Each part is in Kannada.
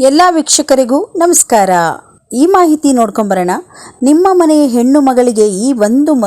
ಎಲ್ಲ ವೀಕ್ಷಕರಿಗೂ ನಮಸ್ಕಾರ. ಈ ಮಾಹಿತಿ ನೋಡ್ಕೊಂಬರೋಣ. ನಿಮ್ಮ ಮನೆಯ ಹೆಣ್ಣು ಮಗಳಿಗೆ ಈ ಒಂದು ಮ,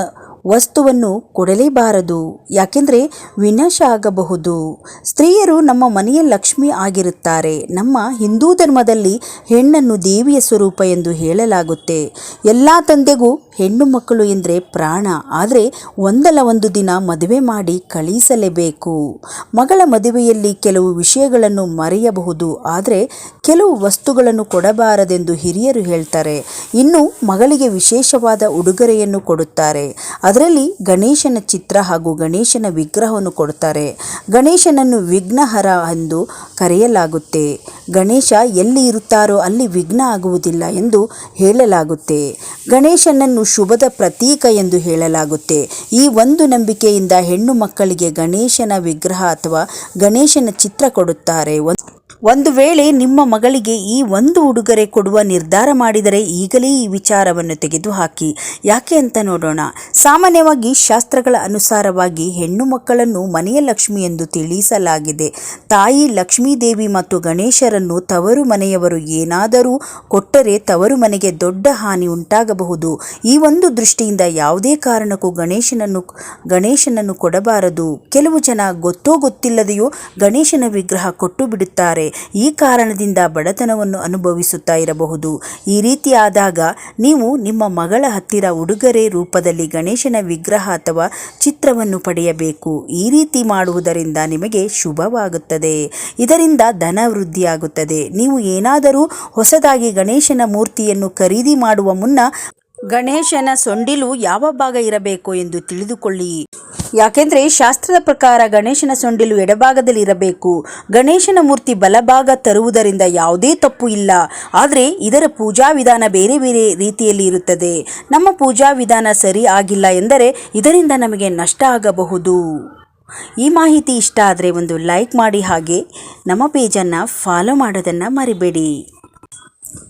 ವಸ್ತುವನ್ನು ಕೊಡಲೇಬಾರದು. ಯಾಕೆಂದರೆ ವಿನಾಶ ಆಗಬಹುದು. ಸ್ತ್ರೀಯರು ನಮ್ಮ ಮನೆಯ ಲಕ್ಷ್ಮಿ ಆಗಿರುತ್ತಾರೆ. ನಮ್ಮ ಹಿಂದೂ ಧರ್ಮದಲ್ಲಿ ಹೆಣ್ಣನ್ನು ದೇವಿಯ ಸ್ವರೂಪ ಎಂದು ಹೇಳಲಾಗುತ್ತೆ. ಎಲ್ಲ ತಂದೆಗೂ ಹೆಣ್ಣು ಮಕ್ಕಳು ಎಂದರೆ ಪ್ರಾಣ. ಆದರೆ ಒಂದಲ್ಲ ಒಂದು ದಿನ ಮದುವೆ ಮಾಡಿ ಕಳಿಸಲೇಬೇಕು. ಮಗಳ ಮದುವೆಯಲ್ಲಿ ಕೆಲವು ವಿಷಯಗಳನ್ನು ಮರೆಯಬಹುದು. ಆದರೆ ಕೆಲವು ವಸ್ತುಗಳನ್ನು ಕೊಡಬಾರದೆಂದು ಹಿರಿಯರು ಹೇಳ್ತಾರೆ. ಇನ್ನು ಮಗಳಿಗೆ ವಿಶೇಷವಾದ ಉಡುಗೊರೆಯನ್ನು ಕೊಡುತ್ತಾರೆ. ಅದರಲ್ಲಿ ಗಣೇಶನ ಚಿತ್ರ ಹಾಗೂ ಗಣೇಶನ ವಿಗ್ರಹವನ್ನು ಕೊಡುತ್ತಾರೆ. ಗಣೇಶನನ್ನು ವಿಘ್ನಹರ ಎಂದು ಕರೆಯಲಾಗುತ್ತೆ. ಗಣೇಶ ಎಲ್ಲಿ ಇರುತ್ತಾರೋ ಅಲ್ಲಿ ವಿಘ್ನ ಆಗುವುದಿಲ್ಲ ಎಂದು ಹೇಳಲಾಗುತ್ತೆ. ಗಣೇಶನನ್ನು ಶುಭದ ಪ್ರತೀಕ ಎಂದು ಹೇಳಲಾಗುತ್ತೆ. ಈ ಒಂದು ನಂಬಿಕೆಯಿಂದ ಹೆಣ್ಣು ಮಕ್ಕಳಿಗೆ ಗಣೇಶನ ವಿಗ್ರಹ ಅಥವಾ ಗಣೇಶನ ಚಿತ್ರ ಕೊಡುತ್ತಾರೆ. ಒಂದ್- ವೇಳೆ ನಿಮ್ಮ ಮಗಳಿಗೆ ಈ ಒಂದು ಉಡುಗೊರೆ ಕೊಡುವ ನಿರ್ಧಾರ ಮಾಡಿದರೆ ಈಗಲೇ ಈ ವಿಚಾರವನ್ನು ತೆಗೆದುಹಾಕಿ. ಯಾಕೆ ಅಂತ ನೋಡೋಣ. ಸಾಮಾನ್ಯವಾಗಿ ಶಾಸ್ತ್ರಗಳ ಅನುಸಾರವಾಗಿ ಹೆಣ್ಣು ಮಕ್ಕಳನ್ನು ಮನೆಯ ಲಕ್ಷ್ಮಿ ಎಂದು ತಿಳಿಸಲಾಗಿದೆ. ತಾಯಿ ಲಕ್ಷ್ಮೀದೇವಿ ಮತ್ತು ಗಣೇಶರನ್ನು ತವರು ಮನೆಯವರು ಏನಾದರೂ ಕೊಟ್ಟರೆ ತವರು ಮನೆಗೆ ದೊಡ್ಡ ಹಾನಿ ಉಂಟಾಗಬಹುದು. ಈ ಒಂದು ದೃಷ್ಟಿಯಿಂದ ಯಾವುದೇ ಕಾರಣಕ್ಕೂ ಗಣೇಶನನ್ನು ಗಣೇಶನನ್ನು ಕೊಡಬಾರದು. ಕೆಲವು ಜನ ಗೊತ್ತೋ ಗೊತ್ತಿಲ್ಲದೆಯೋ ಗಣೇಶನ ವಿಗ್ರಹ ಕೊಟ್ಟು ಬಿಡುತ್ತಾರೆ. ಈ ಕಾರಣದಿಂದ ಬಡತನವನ್ನು ಅನುಭವಿಸುತ್ತಾ ಇರಬಹುದು. ಈ ರೀತಿ ಆದಾಗ ನೀವು ನಿಮ್ಮ ಮಗಳ ಹತ್ತಿರ ಉಡುಗೊರೆ ರೂಪದಲ್ಲಿ ಗಣೇಶನ ವಿಗ್ರಹ ಅಥವಾ ಚಿತ್ರವನ್ನು ಪಡೆಯಬೇಕು. ಈ ರೀತಿ ಮಾಡುವುದರಿಂದ ನಿಮಗೆ ಶುಭವಾಗುತ್ತದೆ. ಇದರಿಂದ ಧನ ವೃದ್ಧಿಯಾಗುತ್ತದೆ. ನೀವು ಏನಾದರೂ ಹೊಸದಾಗಿ ಗಣೇಶನ ಮೂರ್ತಿಯನ್ನು ಖರೀದಿ ಮಾಡುವ ಮುನ್ನ ಗಣೇಶನ ಸೊಂಡಿಲು ಯಾವ ಭಾಗ ಇರಬೇಕು ಎಂದು ತಿಳಿದುಕೊಳ್ಳಿ. ಯಾಕೆಂದರೆ ಶಾಸ್ತ್ರದ ಪ್ರಕಾರ ಗಣೇಶನ ಸೊಂಡಿಲು ಎಡಭಾಗದಲ್ಲಿ ಇರಬೇಕು. ಗಣೇಶನ ಮೂರ್ತಿ ಬಲಭಾಗ ತರುವುದರಿಂದ ಯಾವುದೇ ತಪ್ಪು ಇಲ್ಲ. ಆದರೆ ಇದರ ಪೂಜಾ ವಿಧಾನ ಬೇರೆ ಬೇರೆ ರೀತಿಯಲ್ಲಿ ಇರುತ್ತದೆ. ನಮ್ಮ ಪೂಜಾ ವಿಧಾನ ಸರಿ ಆಗಿಲ್ಲ ಎಂದರೆ ಇದರಿಂದ ನಮಗೆ ನಷ್ಟ ಆಗಬಹುದು. ಈ ಮಾಹಿತಿ ಇಷ್ಟ ಆದರೆ ಒಂದು ಲೈಕ್ ಮಾಡಿ ಹಾಗೆ ನಮ್ಮ ಪೇಜನ್ನು ಫಾಲೋ ಮಾಡೋದನ್ನು ಮರಿಬೇಡಿ.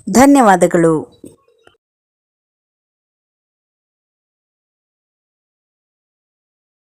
ಧನ್ಯವಾದಗಳು.